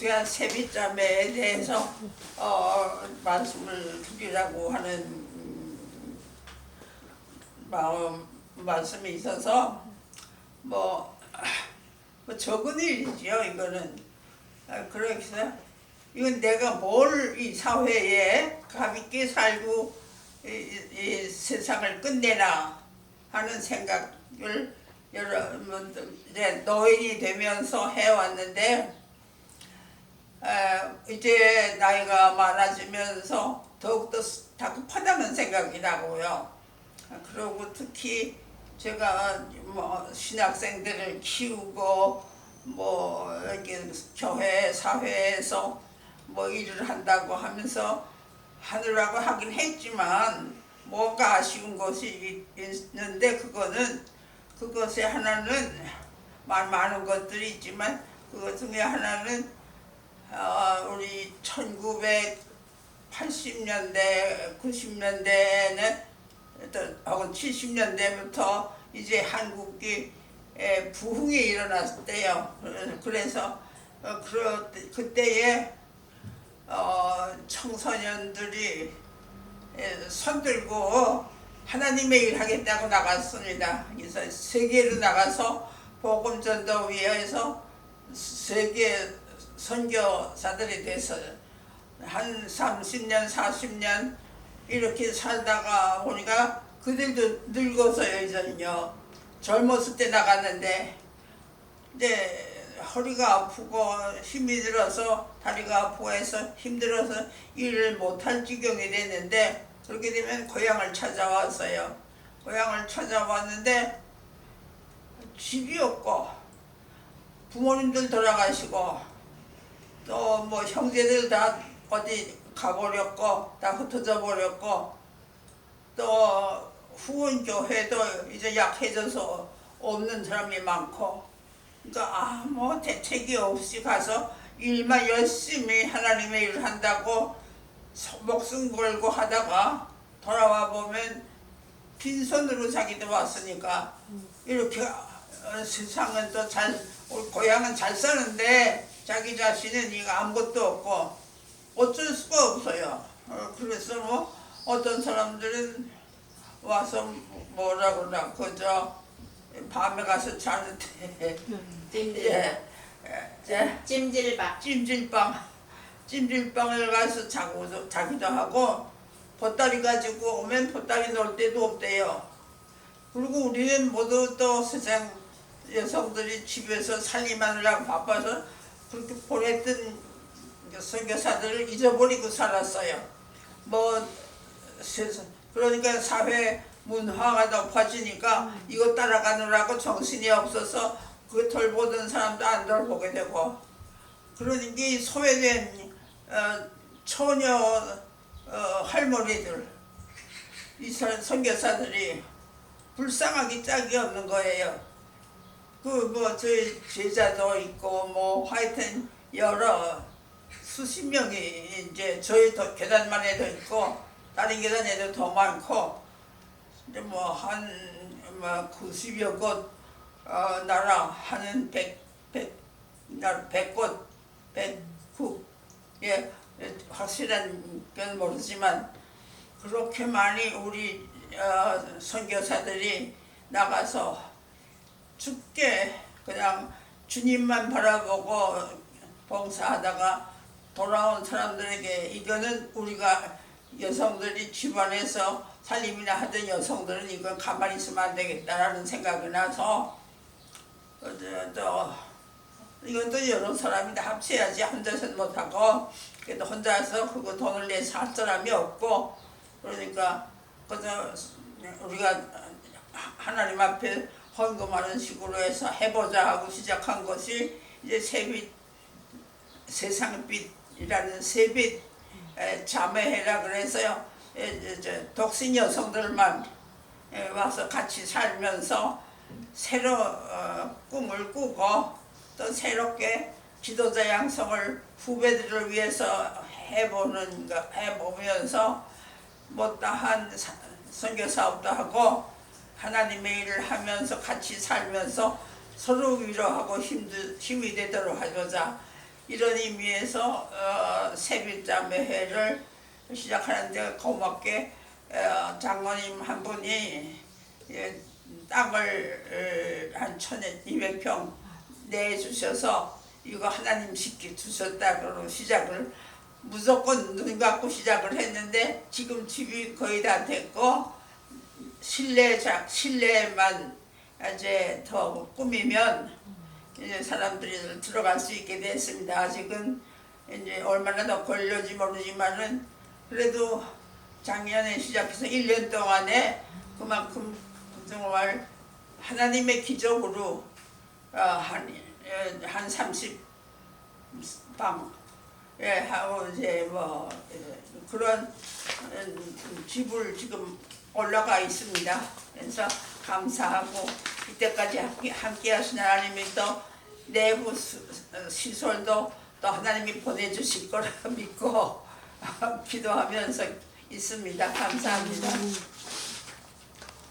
제가 세비자매에 대해서 어, 말씀을 드리라고 하는 음, 마음 말씀이 있어서 뭐, 뭐 적은 일이죠 이거는. 아, 그래서 이건 내가 뭘 이 사회에 가볍게 살고 이, 이- 이 세상을 끝내나 하는 생각을 여러분들 이제 노인이 되면서 해왔는데 에, 이제 나이가 많아지면서 더욱더 다급하다는 생각이 나고요. 아, 그리고 특히 제가 뭐 신학생들을 키우고 뭐 이렇게 교회 사회에서 뭐 일을 한다고 하면서 하느라고 하긴 했지만 뭔가 아쉬운 것이 있는데 그거는 그것의 하나는 많- 많은 것들이 있지만 그것 중에 하나는 어, 우리 1980년대 90년대는 혹은 70년대부터 이제 한국이 에, 부흥이 일어났대요. 그래서 어, 그때에 어, 청소년들이 에, 손들고 하나님의 일 하겠다고 나갔습니다. 그래서 세계로 나가서 복음 전도위에서 세계 선교사들이 됐어요. 한 30년, 40년 이렇게 살다가 보니까 그들도 늙었어요, 이제는요. 젊었을 때 나갔는데 이제 허리가 아프고 힘이 들어서 다리가 아프고 해서 힘들어서 일을 못할 지경이 됐는데 그렇게 되면 고향을 찾아왔어요. 고향을 찾아왔는데 집이 없고 부모님들 돌아가시고 또 뭐 형제들 다 어디 가버렸고 다 흩어져 버렸고 또 후원 교회도 이제 약해져서 없는 사람이 많고. 그러니까 아무 대책이 없이 가서 일만 열심히 하나님의 일을 한다고 소- 목숨 걸고 하다가 돌아와 보면 빈손으로 자기도 왔으니까 이렇게 어, 세상은 또 잘 고향은 잘 사는데 자기 자신은 이거 아무것도 없고 어쩔 수가 없어요. 어, 그래서 뭐 어떤 사람들은 와서 뭐라 그러나 그저 밤에 가서 자는데 찜질. 예, 예, 예. 찜질방. 찜질방 찜질방을 가서 자고 자기도 하고 보따리 가지고 오면 보따리 놓을 데도 없대요. 그리고 우리는 모두 또 세상 여성들이 집에서 살림하느라고 바빠서 그렇게 보냈던 선교사들을 잊어버리고 살았어요. 뭐 그러니까 사회 문화가 높아지니까 이거 따라가느라고 정신이 없어서 그 돌보던 사람도 안 돌보게 되고 그러니까 이 소외된 어, 처녀 어, 할머니들 이 선- 선교사들이 불쌍하기 짝이 없는 거예요. 그뭐 저희 제자도 있고 뭐 하여튼 여러 수십 명이 이제 저희 도, 계단만 해도 있고 다른 계단에도 더 많고 이제 뭐한 뭐 90여 곳 어, 나라 하는 백백 나라 백곳 백국. 예 확실한 건 모르지만 그렇게 많이 우리 어, 선교사들이 나가서 죽게 그냥 주님만 바라보고 봉사하다가 돌아온 사람들에게 이거는 우리가 여성들이 집안에서 살림이나 하던 여성들은 이건 가만히 있으면 안 되겠다라는 생각이 나서 또 이것도 여러 사람이 다 합쳐야지 혼자서는 못하고 그래도 혼자서 그거 돈을 내서 할 사람이 없고 그러니까 그저 우리가 하나님 앞에 헌금하는 식으로 해서 해보자 하고 시작한 것이 이제 세빛 세상빛이라는 세빛 에, 자매회라 그래서요. 독신 여성들만 에, 와서 같이 살면서 새로 어, 꿈을 꾸고 또 새롭게 지도자 양성을 후배들을 위해서 해보는 거 해보면서 못다한 사- 선교 사업도 하고 하나님의 일을 하면서 같이 살면서 서로 위로하고 힘들, 힘이 되도록 하고자 이런 의미에서 어, 세빌자매 회를 시작하는데 고맙게 어, 장로님 한 분이 예, 땅을 어, 한 천에 200평 내주셔서 이거 하나님 시키 주셨다고 시작을 무조건 눈 감고 시작을 했는데 지금 집이 거의 다 됐고 실내 작 실내만 이제 더 꾸미면 이제 사람들이 들어갈 수 있게 됐습니다. 아직은 이제 얼마나 더 걸려지 모르지만은 그래도 작년에 시작해서 1년 동안에 그만큼 정말 하나님의 기적으로 어, 한, 예, 한 30방 예, 하고 이제 뭐 예, 그런 음, 집을 지금 올라가 있습니다. 그래서 감사하고 이때까지 함께, 하신 하나님이 또 내부 수- 어, 시설도 또 하나님이 보내주실 거라 믿고 기도하면서 있습니다. 감사합니다.